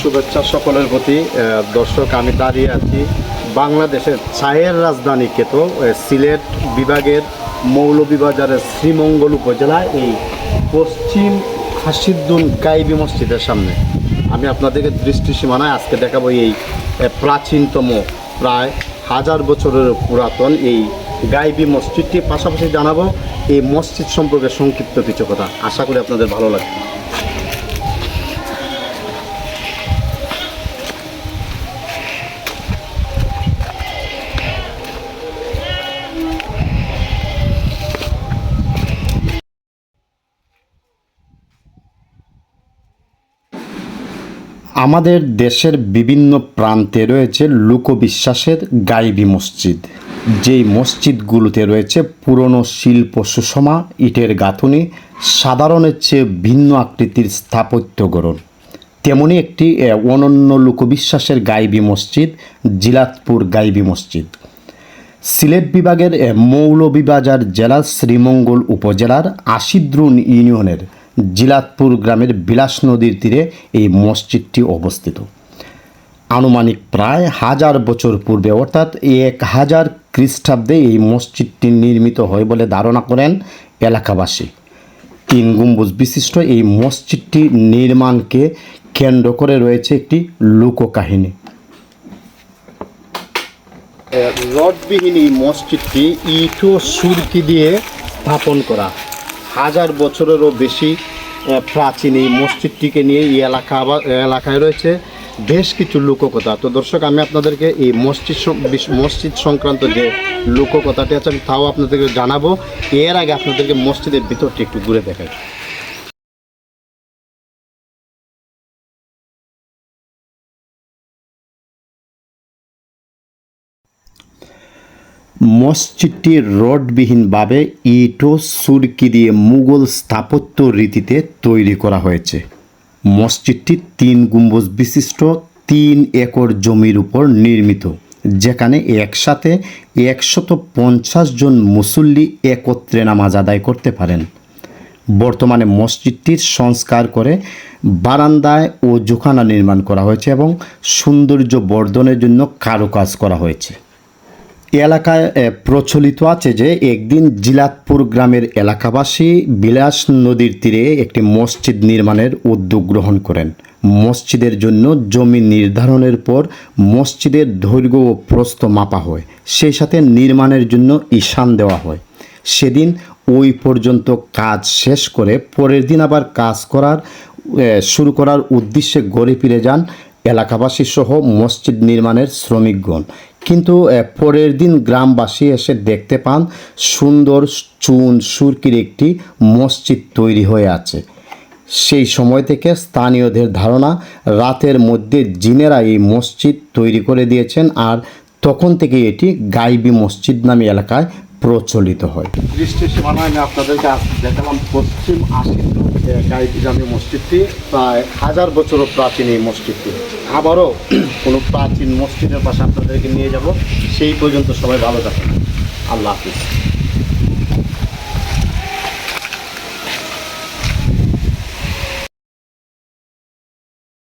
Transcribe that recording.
শুভেচ্ছা সকলের প্রতি দর্শক, আমি দাঁড়িয়ে আছি বাংলাদেশের চায়ের রাজধানী কেত সিলেট বিভাগের মৌলভীবাজারের শ্রীমঙ্গল উপজেলায় এই পশ্চিম হাসিদ্দুন গাইবি মসজিদের সামনে। আমি আপনাদেরকে দৃষ্টি সীমানায় আজকে দেখাবো এই প্রাচীনতম, প্রায় হাজার বছরের পুরাতন এই গাইবি মসজিদটি। পাশাপাশি জানাব, এই মসজিদ সম্পর্কে সংক্ষিপ্ত কিছু কথা। আশা করি আপনাদের ভালো লাগবে। আমাদের দেশের বিভিন্ন প্রান্তে রয়েছে লোকবিশ্বাসের গাইবি মসজিদ। যেই মসজিদগুলোতে রয়েছে পুরনো শিল্প সুষমা, ইটের গাঁথুনি, সাধারণের চেয়ে ভিন্ন আকৃতির স্থাপত্য গড়ন। তেমনি একটি অনন্য লোকবিশ্বাসের গাইবি মসজিদ, জিলাতপুর গাইবি মসজিদ। সিলেট বিভাগের মৌলভীবাজার জেলার শ্রীমঙ্গল উপজেলার আশিদ্রুন ইউনিয়নের জিলাতপুর গ্রামের বিলাস নদীর তীরে এই মসজিদটি অবস্থিত। আনুমানিক প্রায় হাজার বছর পূর্বে, অর্থাৎ এক হাজার খ্রিস্টাব্দে এই মসজিদটি নির্মিত হয় বলে ধারণা করেন এলাকাবাসী। তিন গম্বুজ বিশিষ্ট এই মসজিদটি নির্মাণকে কেন্দ্র করে রয়েছে একটি লোককাহিনী। রডবিহীন এই মসজিদটি ইট সুরকি দিয়ে স্থাপন করা। হাজার বছরেরও বেশি প্রাচীন এই মসজিদটিকে নিয়ে এই এলাকা এলাকায় রয়েছে বেশ কিছু লোককথা। তো দর্শক, আমি আপনাদেরকে এই মসজিদ মসজিদ সংক্রান্ত যে লোককথাটি আছে, আমি তাও আপনাদেরকে জানাব। এর আগে আপনাদেরকে মসজিদের ভিতরটি একটু ঘুরে দেখাই। মসজিদটি রডবিহীনভাবে ইট সুরকি দিয়ে মুঘল স্থাপত্য রীতিতে তৈরি করা হয়েছে। মসজিদটি তিন গম্বুজ বিশিষ্ট, তিন একর জমির উপর নির্মিত, যেখানে একসাথে একশত পঞ্চাশ জন মুসল্লি একত্রে নামাজ আদায় করতে পারেন। বর্তমানে মসজিদটির সংস্কার করে বারান্দায় ও জোখানা নির্মাণ করা হয়েছে এবং সৌন্দর্য বর্ধনের জন্য কারুকাজ করা হয়েছে। এলাকায় প্রচলিত আছে যে একদিন জিলাতপুর গ্রামের এলাকাবাসী বিলাস নদীর তীরে একটি মসজিদ নির্মাণের উদ্যোগ গ্রহণ করেন। মসজিদের জন্য জমি নির্ধারণের পর মসজিদের দৈর্ঘ্য ও প্রস্থ মাপা হয়। সেই সাথে নির্মাণের জন্য ঈশান দেওয়া হয়। সেদিন ওই পর্যন্ত কাজ শেষ করে পরের দিন আবার কাজ করার শুরু করার উদ্দেশ্যে গড়ে ফিরে যান এলাকাবাসী সহ মসজিদ নির্মাণের শ্রমিকগণ। কিন্তু পরের দিন গ্রামবাসী এসে দেখতে পান সুন্দর চুন সুরকির একটি মসজিদ তৈরি হয়ে আছে। সেই সময় থেকে স্থানীয়দের ধারণা, রাতের মধ্যে জিনেরা এই মসজিদ তৈরি করে দিয়েছেন আর তখন থেকে এটি গাইবি মসজিদ নামে এলাকায় প্রচলিত হয়। দৃষ্টি সীমানায় আমি আপনাদেরকে দেখালাম পশ্চিম আশির গাইবি জামি মসজিদটি, প্রায় হাজার বছরও প্রাচীন এই মসজিদটি। আবারও কোনো প্রাচীন মসজিদের পাশে আপনাদেরকে নিয়ে যাব। সেই পর্যন্ত সবাই ভালো থাকেন। আল্লাহ হাফিজ।